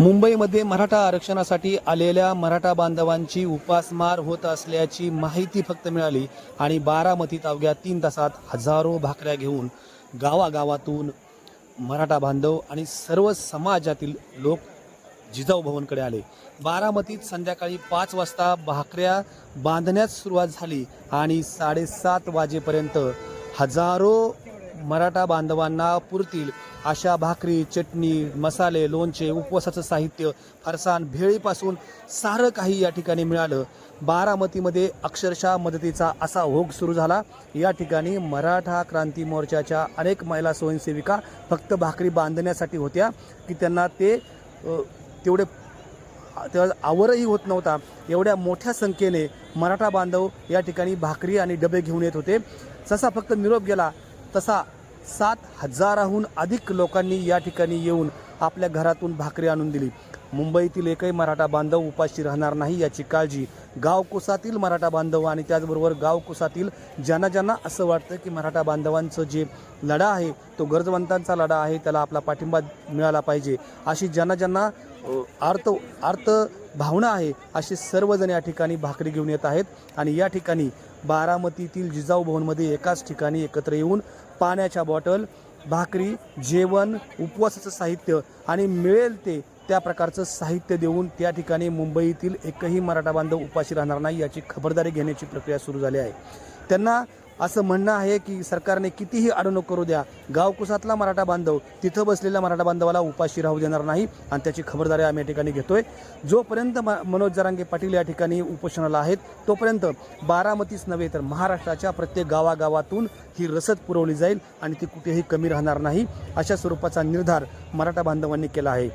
मुंबईमध्ये मराठा आरक्षणासाठी आलेल्या मराठा बांधवांची उपासमार होत असल्याची माहिती फक्त मिळाली आणि बारामतीत अवघ्या तीन तासात हजारो भाकऱ्या घेऊन गावागावातून मराठा बांधव आणि सर्व समाजातील लोक जिजाऊ भवनकडे आले. बारामतीत संध्याकाळी पाच वाजता भाकऱ्या बांधण्यास सुरुवात झाली आणि साडेसात वाजेपर्यंत हजारो मराठा बांधवांना पुरतील. अशा भाकरी चटणी मसाले लोणचे उपवासाचं साहित्य फरसाण भेळीपासून सारं काही या ठिकाणी मिळालं. बारामतीमध्ये अक्षरशः मदतीचा असा ओघ सुरू झाला. या ठिकाणी मराठा क्रांती मोर्चाच्या अनेक महिला स्वयंसेविका फक्त भाकरी बांधण्यासाठी होत्या की त्यांना ते तेवढे तेव्हा आवरही होत नव्हता. एवढ्या मोठ्या संख्येने मराठा बांधव या ठिकाणी भाकरी आणि डबे घेऊन येत होते. जसा फक्त निरोप गेला तसा सात हजाराहून अधिक लोकांनी या ठिकाणी येऊन आपल्या घरातून भाकरी आणून दिली. मुंबईतील एकही मराठा बांधव उपाशी राहणार नाही याची काळजी गावकुसातील मराठा बांधव आणि त्याचबरोबर गावकुसातील ज्यांना ज्यांना असं वाटतं की मराठा बांधवांचं जे लढा आहे तो गरजवंतांचा लढा आहे त्याला आपला पाठिंबा मिळाला पाहिजे. अशी ज्यांना ज्यांना अर्थ अर्थ भावना आहे असे सर्वजण या ठिकाणी भाकरी घेऊन येत आहेत. आणि या ठिकाणी बारामतीतील जिजाऊ भवनमध्ये एकाच ठिकाणी एकत्र येऊन पाण्याच्या बॉटल भाकरी जेवण उपवासाचं साहित्य आणि मिळेल ते त्या प्रकारचं साहित्य देऊन त्या ठिकाणी मुंबईतील एकही मराठा बांधव उपाशी राहणार नाही याची खबरदारी घेण्याची प्रक्रिया सुरू झाली आहे. त्यांना असं म्हणणं आहे की सरकारने कितीही अडवणूक करू द्या गावकुसातला मराठा बांधव तिथं बसलेल्या मराठा बांधवाला उपाशी राहू देणार नाही आणि त्याची खबरदारी आम्ही या ठिकाणी घेतोय. जोपर्यंत म मनोज जरांगे पाटील या ठिकाणी उपोषणाला आहेत तोपर्यंत बारामतीच नव्हे तर महाराष्ट्राच्या प्रत्येक गावागावातून ही रसद पुरवली जाईल आणि ती कुठेही कमी राहणार नाही अशा स्वरूपाचा निर्धार मराठा बांधवांनी केला आहे.